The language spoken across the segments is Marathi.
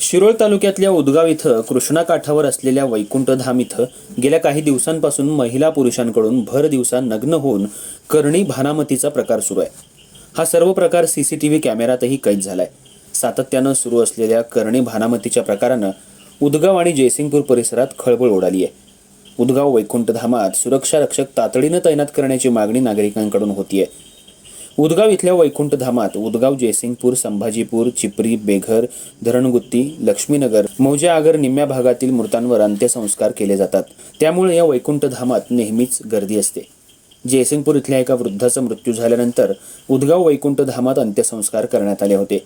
शिरोळ तालुक्यातल्या उदगाव इथं कृष्णा काठावर असलेल्या वैकुंठधाम इथं गेल्या काही दिवसांपासून महिला पुरुषांकडून भर दिवसा नग्न होऊन करणी भानामतीचा प्रकार सुरू आहे. हा सर्व प्रकार सी सी टी व्ही कॅमेऱ्यातही कैद झालाय. सातत्यानं सुरू असलेल्या करणी भानामतीच्या प्रकारानं उदगाव आणि जयसिंगपूर परिसरात खळबळ उडाली आहे. उदगाव वैकुंठधामात सुरक्षा रक्षक तातडीनं तैनात करण्याची मागणी नागरिकांकडून होतीये. उदगाव इथल्या वैकुंठ धामात उदगाव जयसिंगपूर संभाजीपूर चिपरी बेघर धरणगुत्ती लक्ष्मीनगर मौजे आगर निम्म्या भागातील मृतांवर अंत्यसंस्कार केले जातात. त्यामुळे या वैकुंठ धामात नेहमीच गर्दी असते. जयसिंगपूर इथल्या एका वृद्धाचा मृत्यू झाल्यानंतर उदगाव वैकुंठ धामात अंत्यसंस्कार करण्यात आले होते.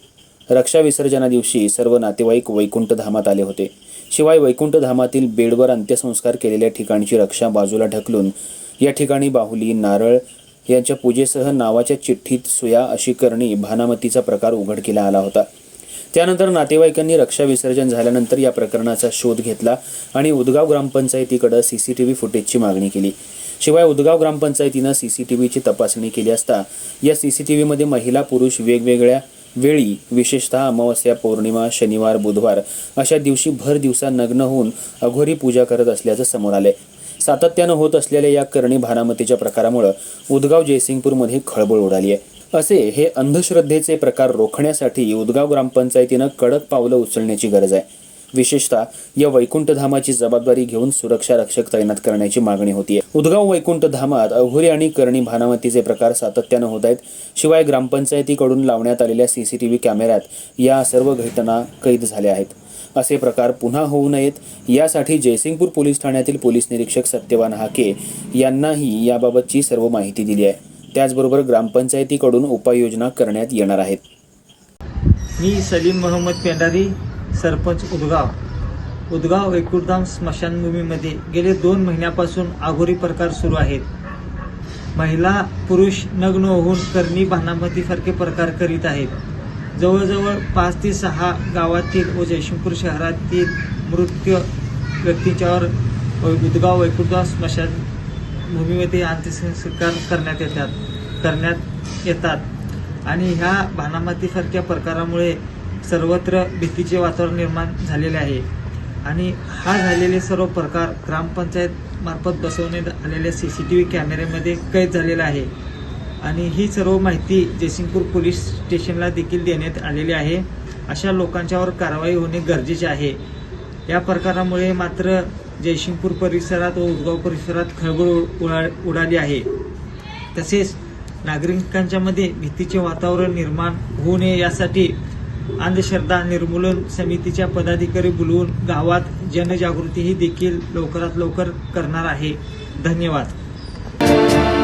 रक्षा विसर्जना दिवशी सर्व नातेवाईक वैकुंठ धामात आले होते. शिवाय वैकुंठ धामातील बेडवर अंत्यसंस्कार केलेल्या ठिकाणची रक्षा बाजूला ढकलून या ठिकाणी बाहुली नारळ यांच्या पूजेसह नावाच्या चिठ्ठीत सुया अशी करणी भानामतीचा प्रकार उघडकीला आला होता. त्यानंतर नातेवाईकांनी रक्षा विसर्जन झाल्यानंतर या प्रकरणाचा शोध घेतला आणि उदगाव ग्रामपंचायतीकडे सीसीटीव्ही फुटेजची मागणी केली. शिवाय उदगाव ग्रामपंचायतीनं सीसीटीव्हीची तपासणी केली असता या सीसीटीव्हीमध्ये महिला पुरुष वेगवेगळ्या वेळी विशेषतः अमावस्या पौर्णिमा शनिवार बुधवार अशा दिवशी भर दिवसा नग्न होऊन अघोरी पूजा करत असल्याचं समोर आलंय. सातत्यानं होत असलेल्या या करणी भारामतीच्या प्रकारामुळं उदगाव जयसिंगपूरमध्ये खळबळ उडाली आहे. असे हे अंधश्रद्धेचे प्रकार रोखण्यासाठी उदगाव ग्रामपंचायतीनं कडक पावलं उचलण्याची गरज आहे. विशेषतः या वैकुंठ धामाची जबाबदारी घेऊन सुरक्षा रक्षक तैनात करण्याची मागणी होतीये. उदगाव वैकुंठ धामात अघोरी आणि करणी भानामतीचे प्रकार सातत्यानं होत आहेत. शिवाय ग्रामपंचायतीकडून लावण्यात आलेल्या सीसीटीव्ही कॅमेऱ्यात या सर्व घटना कैद झाल्या आहेत. असे प्रकार पुन्हा होऊ नयेत. यासाठी जयसिंगपूर पोलीस ठाण्यातील पोलीस निरीक्षक सत्यवान हाके यांनाही याबाबतची सर्व माहिती दिली आहे. त्याचबरोबर ग्रामपंचायतीकडून उपाययोजना करण्यात येणार आहेत. मी सलीम मोहम्मद पेंडारी सरपंच उदगाव. उदगाव एकुरधाम स्मशानभूमीमध्ये गेले दोन महिन्यापासून आघोरी प्रकार सुरू आहेत. महिला पुरुष नग्न होऊन करणी भानामतीसारखे प्रकार करीत आहेत. जवळजवळ पाच ते सहा गावातील व जयशंपूर शहरातील मृत्यू व्यक्तींच्यावर उदगाव स्मशान भूमीमध्ये अंत्यसंस्कार करण्यात येतात करण्यात येतात. आणि ह्या भानामातीसारख्या प्रकारामुळे सर्वत्र भीतीचे वातावरण निर्माण झालेले आहे. आणि हा झालेले सर्व प्रकार ग्रामपंचायत मार्फत बसवण्यात आलेल्या सी सी टी व्ही कॅमेऱ्यामध्ये कैद झालेला आहे. आणि ही सर्व माहिती जयसिंगपूर पोलीस स्टेशनला देखील देण्यात आलेली आहे. अशा लोकांच्यावर कारवाई होणे गरजेचे आहे. या प्रकारामुळे मात्र जयसिंगपूर परिसरात व उदगाव परिसरात खळबळ उडा उडाली आहे. तसेच नागरिकांच्यामध्ये भीतीचे वातावरण निर्माण होऊ नये यासाठी अंधश्रद्धा निर्मूलन समितीच्या पदाधिकारी बोलवून गावात जनजागृतीही देखील लवकरात लवकर करणार आहे. धन्यवाद.